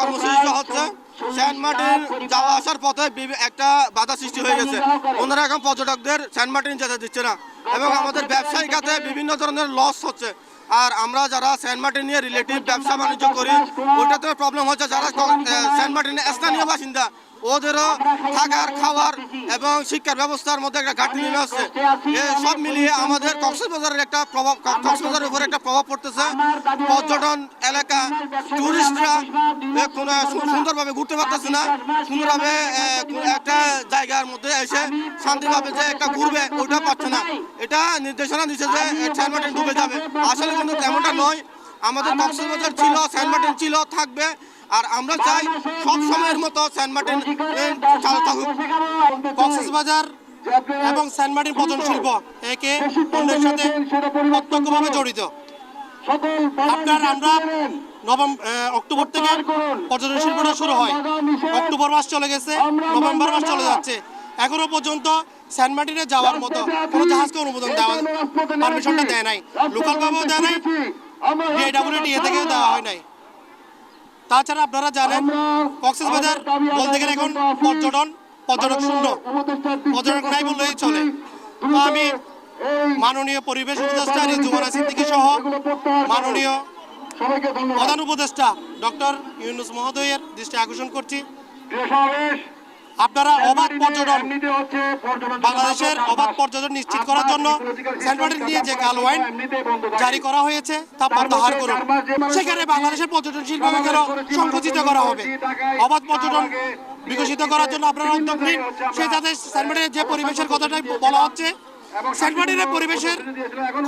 কর্মসূচিটা হচ্ছে একটা বাধা সৃষ্টি হয়ে গেছে। ওনারা এখন পর্যটকদের সেন্ট মার্টিন যেতে দিচ্ছে না এবং আমাদের ব্যবসায়ী বিভিন্ন ধরনের লস হচ্ছে। আর আমরা যারা সেন্ট মার্টিন নিয়ে রিলেটিভ ব্যবসা বাণিজ্য করি ওইটাতে প্রবলেম হচ্ছে। যারা সেন্ট মার্টিনের স্থানীয় বাসিন্দা ওদেরও থাকার, খাওয়ার এবং শিক্ষার ব্যবস্থার মধ্যে একটা ঘাটতি নেমে আসছে। সব মিলিয়ে আমাদের কক্সবাজারের একটা প্রভাব, কক্সবাজারের উপরে একটা প্রভাব পড়তেছে। পর্যটন এলাকা টুরিস্টরা কোনো সুন্দরভাবে ঘুরতে পারতেছে না। সুন্দরভাবে একটা জায়গার মধ্যে এসে শান্তিভাবে যে একটা ঘুরবে ওটা পাচ্ছে না। এটা নির্দেশনা দিচ্ছে যে সেন্ট মার্টিন ডুবে যাবে। আসলে কিন্তু তেমনটা নয়। আমাদের কক্সবাজার ছিল সেন্ট মার্টিন ছিল, থাকবে। আর আমরা চাই সব সময়ের মতো সেন্ট মার্টিন চালু থাকুক কক্সবাজার এবং সেন্ট মার্টিন পর্যটন শিল্প একে অন্যের সাথে প্রত্যক্ষভাবে জড়িত। আপনার আমরা নভেম্বর অক্টোবর থেকে পর্যটন শিল্পটা শুরু হয়। অক্টোবর মাস চলে গেছে নভেম্বর মাস চলে যাচ্ছে। এখনও পর্যন্ত সেন্ট মার্টিনে যাওয়ার মতো কোনো জাহাজকে অনুমোদন দেওয়া পারমিশনটা দেয় নাই। লোকাল ভাবেও দেয় নাই। ডিআইডাব্লিউডিএ থেকেও দেওয়া হয় নাই। তাছাড়া আপনারা জানেন কক্সবাজার বলতে গেলে এখন পর্যটন পর্যটক শূন্য। পর্যটক নাই বললেই চলে। তো আমি মাননীয় পরিবেশ উপদেষ্টা যুবরাজ সিদ্দিকি সহ মাননীয় প্রধান উপদেষ্টা ডক্টর ইউনুস মহোদয়ের দৃষ্টি আকর্ষণ করছি। আপনারা অবাধ পর্যটন বাংলাদেশের অবাধ পর্যটন নিশ্চিত করার জন্য সেন্ট মার্টিন নিয়ে যে কাল ওয়াইন জারি করা হয়েছে তা প্রত্যাহার করুন। সেখানে বাংলাদেশের পর্যটন শিল্পকে কেন সংকুচিত করা হবে। অবাধ পর্যটন বিকশিত করার জন্য আপনারা উদ্যোগ নিন। সে যাতে সেন্ট মার্টিনের যে পরিবেশের কথাটাই বলা হচ্ছে সেন্ট মার্টিনের পরিবেশের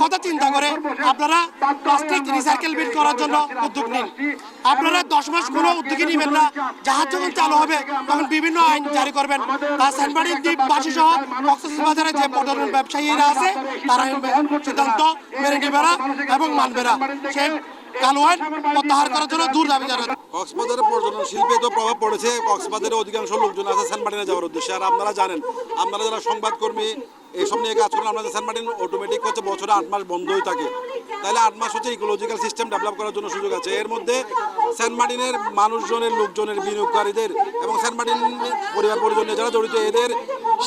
কথা চিন্তা করে আপনারা প্লাস্টিক রিসাইকেল বিল করার জন্য উদ্যোগ নিন। আপনারা দশ মাস কোনো উদ্যোগই নেবেন না। জাহাজ যখন চালু হবে, তখন বিভিন্ন আইন জারি করবেন। আর সেন্টমার্টিন দ্বীপবাসী সহ কক্সবাজারে যে পর্যটন ব্যবসায়ীরা আছে, তারা সিদ্ধান্ত মেনে নেবে এবং মানবে না। সেই প্রত্যাহার করার জন্য দূর দাবি কক্সবাজারের পর্যটন শিল্পে তো প্রভাব পড়েছে। অধিকাংশ লোকজন আছে সেন্ট মার্টিনে যাওয়ার উদ্দেশ্যে। আর আপনারা জানেন, আপনারা যারা সংবাদকর্মী এইসব নিয়ে কাজ করেন, আপনাদের সেন্ট মার্টিন অটোমেটিক হচ্ছে বছরে আট মাস বন্ধই থাকে। তাহলে আট মাস হচ্ছে ইকোলজিক্যাল সিস্টেম ডেভেলপ করার জন্য সুযোগ আছে। এর মধ্যে সেন্ট মার্টিনের মানুষজনের, লোকজনের, বিনিয়োগকারীদের এবং সেন্ট মার্টিন পরিবার পরিজনের যারা জড়িত, এদের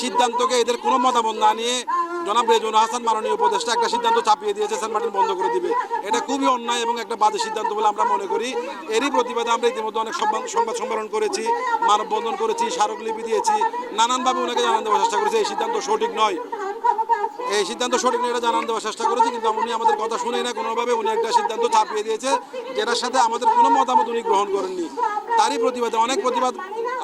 সিদ্ধান্তকে, এদের কোনো মতামত না নিয়ে জনাব রেজুন হাসান মাননীয় উপদেষ্টা একটা সিদ্ধান্ত চাপিয়ে দিয়েছে, সেন্ট মার্টিন বন্ধ করে দিবে। এটা খুবই অন্যায় এবং একটা বাজে সিদ্ধান্ত বলে আমরা মনে করি। এরই প্রতিবাদে আমরা ইতিমধ্যে অনেক সংবাদ সংবাদ সম্মেলন করেছি, মানববন্ধন করেছি, স্মারকলিপি দিয়েছি। নানানভাবে ওনাকে জানান দেওয়ার চেষ্টা করেছি। এই সিদ্ধান্ত সঠিক নয়। এই সিদ্ধান্ত সঠিক এটা জানান দেওয়ার চেষ্টা করেছি, কিন্তু উনি আমাদের কথা শুনে না কোনোভাবে উনি একটা সিদ্ধান্ত চাপিয়ে দিয়েছে, যেটার সাথে আমাদের কোনো মতামত উনি গ্রহণ করেননি। তারই প্রতিবাদে, অনেক প্রতিবাদ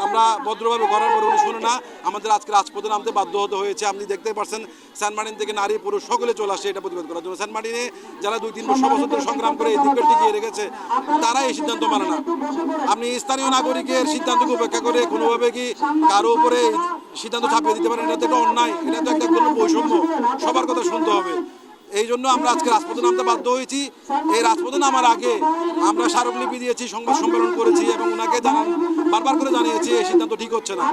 আমরা ভদ্রভাবে করার পরে উনি শুনে না, আমাদের আজকে রাজপথে নামতে বাধ্য হতে হয়েছে। আপনি দেখতে পাচ্ছেন সেন্ট মার্টিন থেকে নারী পুরুষ সকলে চলে আসছে এটা প্রতিবাদ করার জন্য। সেন্ট মার্টিনে যারা দুই, তিন বছর বছর ধরে সংগ্রাম করে এই দ্বীপের টিকিয়ে রেখেছে, তারা এই সিদ্ধান্ত মানে না। আপনি স্থানীয় নাগরিকের সিদ্ধান্তকে উপেক্ষা করে কোনোভাবে কি কারও উপরে সিদ্ধান্ত ছাপিয়ে দিতে পারেন? এটা তো একটা অন্যায়, এটা তো একটা কোনো বৈষম্য। সবার কথা শুনতে হবে। এই জন্য আমরা আজকে রাজপথে নামতে বাধ্য হয়েছি। এই রাজপথে নামার আগে আমরা স্মারকলিপি দিয়েছি, সংবাদ সম্মেলন করেছি এবং ওনাকে জানান, বারবার করে জানিয়েছি, এই সিদ্ধান্ত ঠিক হচ্ছে না।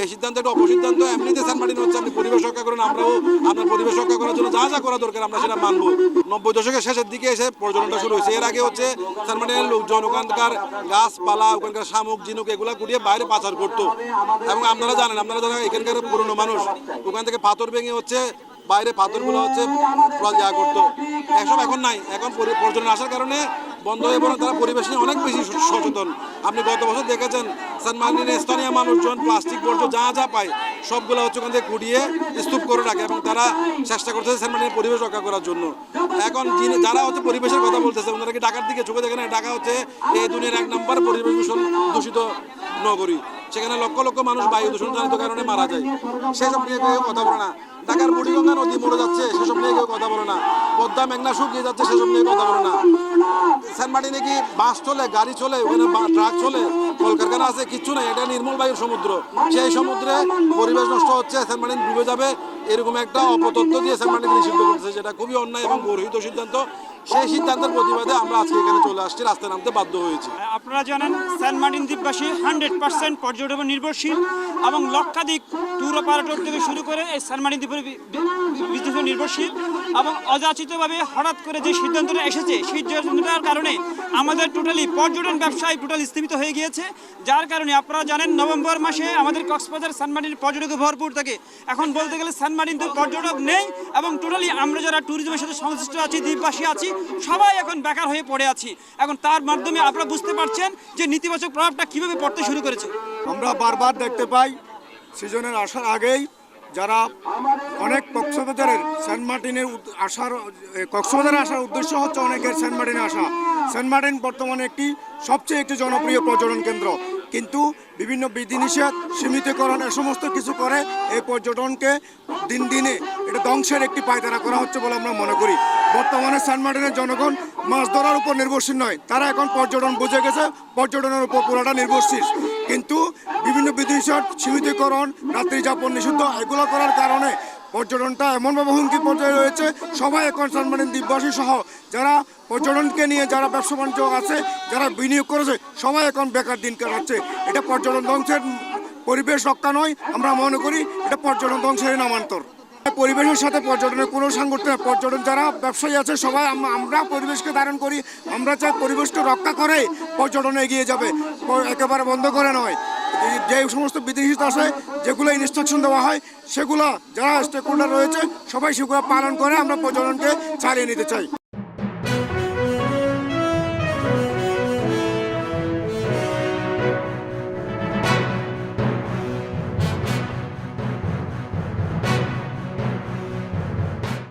এই সিদ্ধান্ত একটা অপসিদ্ধান্ত এমনিতে সেন্ট মার্টিন হচ্ছে, আপনি পরিবেশ রক্ষা করেন, আমরাও আপনার পরিবেশ রক্ষা করার জন্য যা যা করা দরকার আমরা সেটা মানবো। নব্বই দশকের শেষের দিকে এসে পর্যটনটা শুরু হয়েছে। এর আগে হচ্ছে সেন্ট মার্টিনের লোকজন, ওখানকার গাছপালা, ওখানকার শামুক, ঝিনুক, এগুলা গুটিয়ে বাইরে পাচার করতো। এবং আপনারা জানেন, আপনারা যারা এখানকার পুরনো মানুষ, ওখান থেকে পাথর ভেঙে হচ্ছে বাইরে পাথরগুলো হচ্ছে ইয়া করতো। এসব এখন নাই। এখন পর্যটন আসার কারণে বন্ধ হয়ে পড়ে, তারা পরিবেশ নিয়ে অনেক বেশি সচেতন। আপনি গত বছর দেখেছেন মার্টিনের স্থানীয় মানুষজন, প্লাস্টিক বর্জ্য যা যা পায়, সবগুলো হচ্ছে ওখান থেকে কুড়িয়ে স্তূপ করে রাখে এবং তারা চেষ্টা করতেছে সেন্ট মার্টিনের পরিবেশ রক্ষা করার জন্য। এখন যিনি যারা হচ্ছে পরিবেশের কথা বলতেছে ওনারা কি ঢাকার দিকে চোখে দেখে না ঢাকা হচ্ছে এই দুনিয়ার এক নম্বর পরিবেশ দূষণ দূষিত নগরী। সেখানে লক্ষ লক্ষ মানুষ বায়ু দূষণজনিত কারণে মারা যায়। সেসব নিয়ে কেউ কথা বলে না। ঢাকার বুড়িগঙ্গা নদী মরে যাচ্ছে, সেসব নিয়ে কেউ কথা বলে না। পদ্মা, মেঘনা শুকিয়ে যাচ্ছে, সেসব নিয়ে কথা বলে না। সেন্ট মার্টিনে কি বাস চলে, গাড়ি চলে, ওখানে ট্রাক চলে? কলকারখানা আছে কিচ্ছু নেই, এটা নির্মল বায়ুর সমুদ্র। সেই সমুদ্রে পরিবেশ নষ্ট হচ্ছে সেন্ট ডুবে যাবে, এরকম একটা অপতত্ত্ব দিয়ে সেন্ট নিষিদ্ধ করতেছে, যেটা খুবই অন্যায় এবং গর্হিত সিদ্ধান্ত। সেই সিদ্ধান্তের প্রতিবাদে আমরা আজকে এখানে চলে আসছি, রাস্তায় নামতে বাধ্য হয়েছি। আপনারা জানেন সেন্ট মার্টিন দ্বীপবাসী হান্ড্রেড পার্সেন্ট পর্যটন নির্ভরশীল এবং লক্ষাধিক ট্যুর অপারেটর থেকে শুরু করে এই সেন্ট মার্টিন দ্বীপের বিদ্যুৎ নির্ভরশীল। এবং অযাচিতভাবে হঠাৎ করে যে সিদ্ধান্তটা এসেছে সেই সিদ্ধান্তটার কারণে আমাদের টোটালি পর্যটন ব্যবসায় টোটাল স্থিমিত হয়ে গিয়েছে। যার কারণে আপনারা জানেন, নভেম্বর মাসে আমাদের কক্সবাজার সেন্ট মার্টিন পর্যটকে ভরপুর থাকে। এখন বলতে গেলে সেন্ট মার্টিন তো পর্যটক নেই এবং টোটালি আমরা যারা ট্যুরিজমের সাথে সংশ্লিষ্ট আছি, দ্বীপবাসী আছি, সবাই এখন বেকার হয়ে পড়ে আছি। এখন তার মাধ্যমে আপনারা বুঝতে পারছেন যে নেতিবাচক প্রভাবটা কীভাবে পড়তে শুরু করেছে। আমরা বারবার দেখতে পাই সিজনের আসার আগেই যারা অনেক কক্সবাজারের সেন্ট মার্টিনের আসার কক্সবাজারে আসার উদ্দেশ্য হচ্ছে অনেকের সেন্ট মার্টিনে আসা। সেন্ট মার্টিন বর্তমানে একটি সবচেয়ে একটি জনপ্রিয় পর্যটন কেন্দ্র। কিন্তু বিভিন্ন বিধিনিষেধ সীমিতকরণ এ সমস্ত কিছু করে এই পর্যটনকে দিন দিনে এটা ধ্বংসের একটি পায়তারা করা হচ্ছে বলে আমরা মনে করি। বর্তমানে সেন্ট মার্টিনের জনগণ মাছ ধরার উপর নির্ভরশীল নয়। তারা এখন পর্যটন বুঝে গেছে, পর্যটনের উপর পুরোটা নির্ভরশীল। কিন্তু বিভিন্ন বিধিনিষেধ সীমিতকরণ রাত্রি যাপন নিষিদ্ধ, এগুলো করার কারণে পর্যটনটা এমনভাবে হুমকি পর্যায়ে রয়েছে। সবাই এখন মানে দ্বীপবাসী সহ যারা পর্যটনকে নিয়ে যারা ব্যবসা বাণিজ্য আছে, যারা বিনিয়োগ করেছে, সবাই এখন বেকার দিন কাটাচ্ছে। এটা পর্যটন ধ্বংসের পরিবেশ রক্ষা নয়, আমরা মনে করি এটা পর্যটন ধ্বংসের নামান্তর। পরিবেশের সাথে পর্যটনের কোনো সাংগঠনিক পর্যটন যারা ব্যবসায়ী আছে, সবাই আমরা পরিবেশকে ধারণ করি। আমরা চাই পরিবেশকে রক্ষা করে পর্যটন এগিয়ে যাবে। একেবারে বন্ধ করে নয়। যে সমস্ত বিদেশি আছে যেগুলো ইনস্ট্রাকশন দেওয়া হয়, সেগুলো যারা স্টেক হোল্ডার রয়েছে, সবাই সেগুলো পালন করে আমরা পর্যটনকে চালিয়ে নিতে চাই।